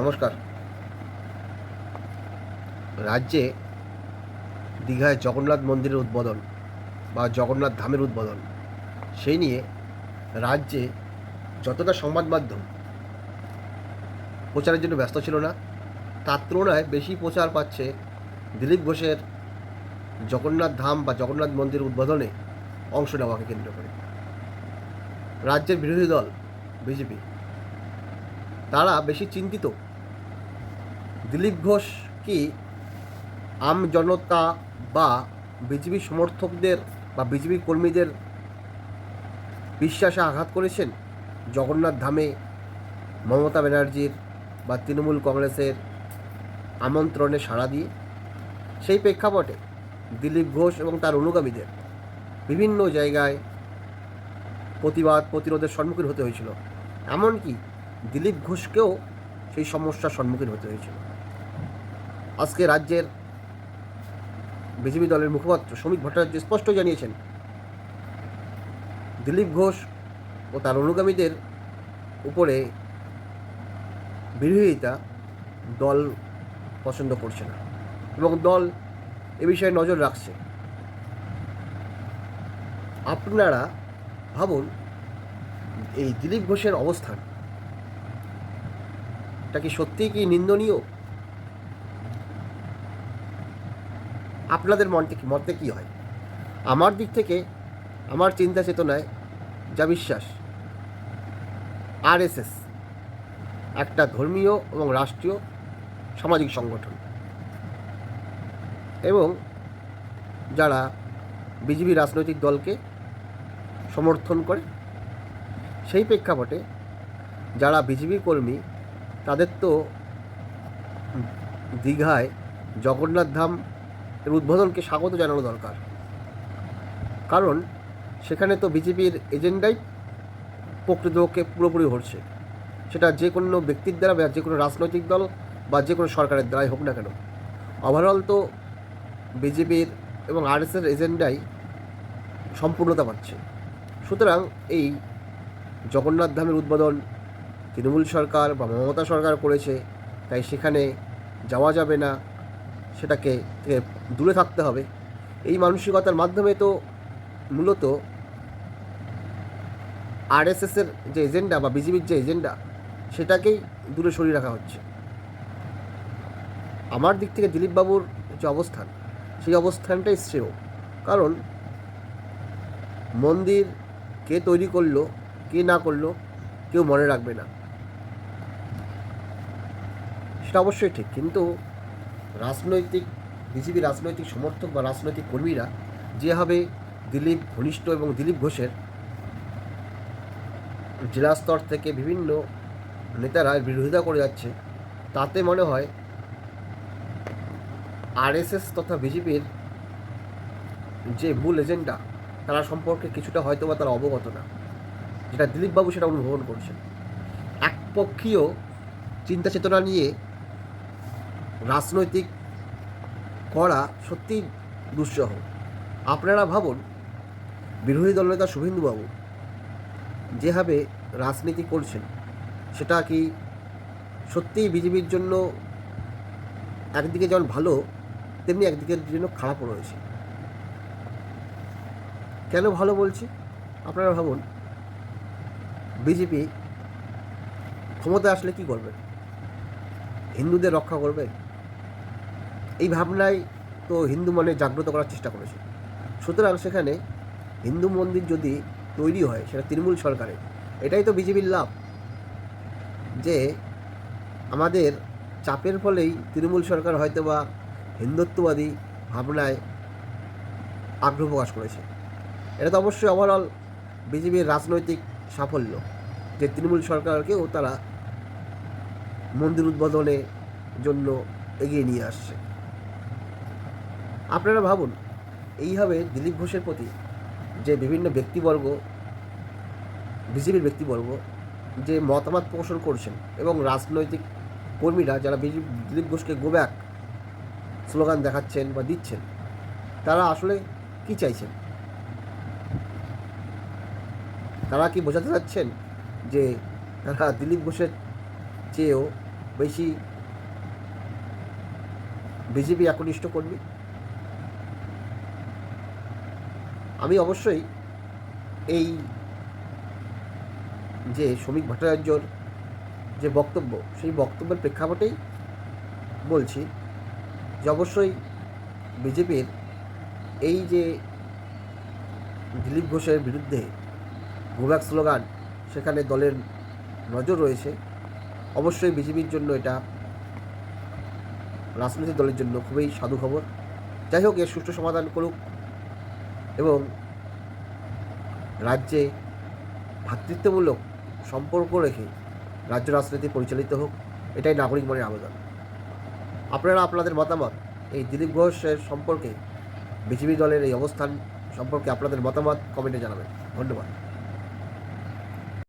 নমস্কার। রাজ্যে দীঘায় জগন্নাথ মন্দিরের উদ্বোধন বা জগন্নাথ ধামের উদ্বোধন, সেই নিয়ে রাজ্যে যতটা সংবাদ মাধ্যম প্রচারের জন্য ব্যস্ত ছিল না, তার তুলনায় বেশি প্রচার পাচ্ছে দিলীপ ঘোষের জগন্নাথ ধাম বা জগন্নাথ মন্দির উদ্বোধনে অংশ নেওয়াকে কেন্দ্র করে। রাজ্যের বিরোধী দল, বিজেপি, তারা বেশি চিন্তিত দিলীপ ঘোষ কি আম জনতা বা বিজেপি সমর্থকদের বা বিজেপি কর্মীদের বিশ্বাসে আঘাত করেছেন? জগন্নাথ ধামে মমতা ব্যানার্জির বা তৃণমূল কংগ্রেসের আমন্ত্রণে সাড়া দিয়ে? সেই প্রেক্ষাপটে দিলীপ ঘোষ এবং তার অনুগামীদের বিভিন্ন জায়গায় প্রতিবাদ, প্রতিরোধের সম্মুখীন হতে হয়েছিল। এমনকি দিলীপ ঘোষকেও সেই সমস্যার সম্মুখীন হতে হয়েছিল। আজকে রাজ্যের বিজেপি দলের মুখপাত্র শ্রমিক ভট্টাচার্য স্পষ্ট জানিয়েছেন, দিলীপ ঘোষ ও তার অনুগামীদের উপরে বিরোধিতা দল পছন্দ করছে না এবং দল এ বিষয়ে নজর রাখছে। আপনারা ভাবুন, এই দিলীপ ঘোষের অবস্থান, এটা কি সত্যিই কি নিন্দনীয়? আপনাদের মন থেকে মতে কী হয়? আমার দিক থেকে আমার চিন্তা চেতনায় যা বিশ্বাস, আরএসএস একটা ধর্মীয় এবং রাষ্ট্রীয় সামাজিক সংগঠন। এবং যারা বিজেপি রাজনৈতিক দলকে সমর্থন করে, সেই প্রেক্ষাপটে যারা বিজেপি কর্মী, তাদের তো দীঘায় জগন্নাথ ধাম এর উদ্বোধনকে স্বাগত জানানো দরকার। কারণ সেখানে তো বিজেপির এজেন্ডাই প্রকৃতপক্ষে পুরোপুরি হচ্ছে। সেটা যে কোনো ব্যক্তির দ্বারা বা যে কোনো রাজনৈতিক দল বা যে কোনো সরকারের দ্বারাই হোক না কেন। ওভারঅল তো বিজেপির এবং আরএসের এজেন্ডাই সম্পূর্ণতা পাচ্ছে। সুতরাং এই জগন্নাথ ধামের উদ্বোধন তৃণমূল সরকার বা মমতা সরকার করেছে, তাই সেখানে যাওয়া যাবে না। সেটাকে দূরে থাকতে হবে। এই মানসিকতার মাধ্যমে তো মূলত আরএসএসের যে এজেন্ডা বা বিজেপির যে এজেন্ডা, সেটাকেই দূরে সরিয়ে রাখা হচ্ছে। আমার দিক থেকে দিলীপবাবুর যে অবস্থান, সেই অবস্থানটাই শ্রেয়। কারণ মন্দির কে তৈরি করল, কে না করল, কেউ মনে রাখবে না। সেটা অবশ্যই ঠিক, কিন্তু রাজনৈতিক, বিজেপি রাজনৈতিক সমর্থক বা রাজনৈতিক কর্মীরা যেভাবে দিলীপ ঘনিষ্ঠ এবং দিলীপ ঘোষের জেলা স্তর থেকে বিভিন্ন নেতারা বিরোধিতা করে যাচ্ছে, তাতে মনে হয় আরএসএস তথা বিজেপির যে মূল এজেন্ডা, তারা সম্পর্কে কিছুটা হয়তো বা তারা অবগত না। যেটা দিলীপবাবু সেটা অনুভবন করছেন। একপক্ষীয় চিন্তা চেতনা নিয়ে রাজনৈতিক করা সত্যিই দুঃসহ। আপনারা ভাবুন, বিরোধী দলনেতা শুভেন্দুবাবু যেভাবে রাজনীতি করছেন, সেটা কি সত্যিই বিজেপির জন্য একদিকে যেমন ভালো, তেমনি একদিকের জন্য খারাপও রয়েছে। কেন ভালো বলছি? আপনারা ভাবুন, বিজেপি ক্ষমতা আসলে কি করবে? হিন্দুদের রক্ষা করবে? এই তো হিন্দু মনে জাগ্রত করার চেষ্টা করেছে। সুতরাং সেখানে হিন্দু মন্দির যদি তৈরি হয়, সেটা তৃণমূল সরকারের, এটাই তো বিজেপির লাভ। যে আমাদের চাপের ফলেই তৃণমূল সরকার হয়তো বা হিন্দুত্ববাদী ভাবনায় আগ্রহ প্রকাশ করেছে। এটা তো অবশ্যই ওভারঅল বিজেপির রাজনৈতিক সাফল্য, যে তৃণমূল সরকারকেও তারা মন্দির উদ্বোধনের জন্য এগিয়ে নিয়ে আসছে। আপনারা ভাবুন, এইভাবে দিলীপ ঘোষের প্রতি যে বিভিন্ন ব্যক্তিবর্গ, বিজেপির ব্যক্তিবর্গ, যে মতামত পোষণ করছেন এবং রাজনৈতিক কর্মীরা যারা দিলীপ ঘোষকে গো ব্যাক স্লোগান দেখাচ্ছেন বা দিচ্ছেন, তারা আসলে কি চাইছেন? তারা কি বোঝাতে চাচ্ছেন যে তারা দিলীপ ঘোষের চেয়েও বেশি বিজেপি একনিষ্ঠ কর্মী? আমি অবশ্যই এই যে শ্রমিক ভট্টাচার্যর যে বক্তব্য, সেই বক্তব্যের প্রেক্ষাপটেই বলছি যে অবশ্যই বিজেপির এই যে দিলীপ ঘোষের বিরুদ্ধে গোব্যাক স্লোগান, সেখানে দলের নজর রয়েছে, অবশ্যই বিজেপির জন্য এটা রাজনৈতিক দলের জন্য খুবই সাধু খবর যাই হোক, এর সুষ্ঠু সমাধান করুক। এবং রাজ্যে ভ্রাতৃত্বমূলক সম্পর্ক রেখে রাজ্য রাজনীতি পরিচালিত হোক, এটাই নাগরিক মনের আবেদন। আপনারা আপনাদের মতামত এই দিলীপ ঘোষের সম্পর্কে বিজেপি দলের এই অবস্থান সম্পর্কে আপনাদের মতামত কমেন্টে জানাবেন। ধন্যবাদ।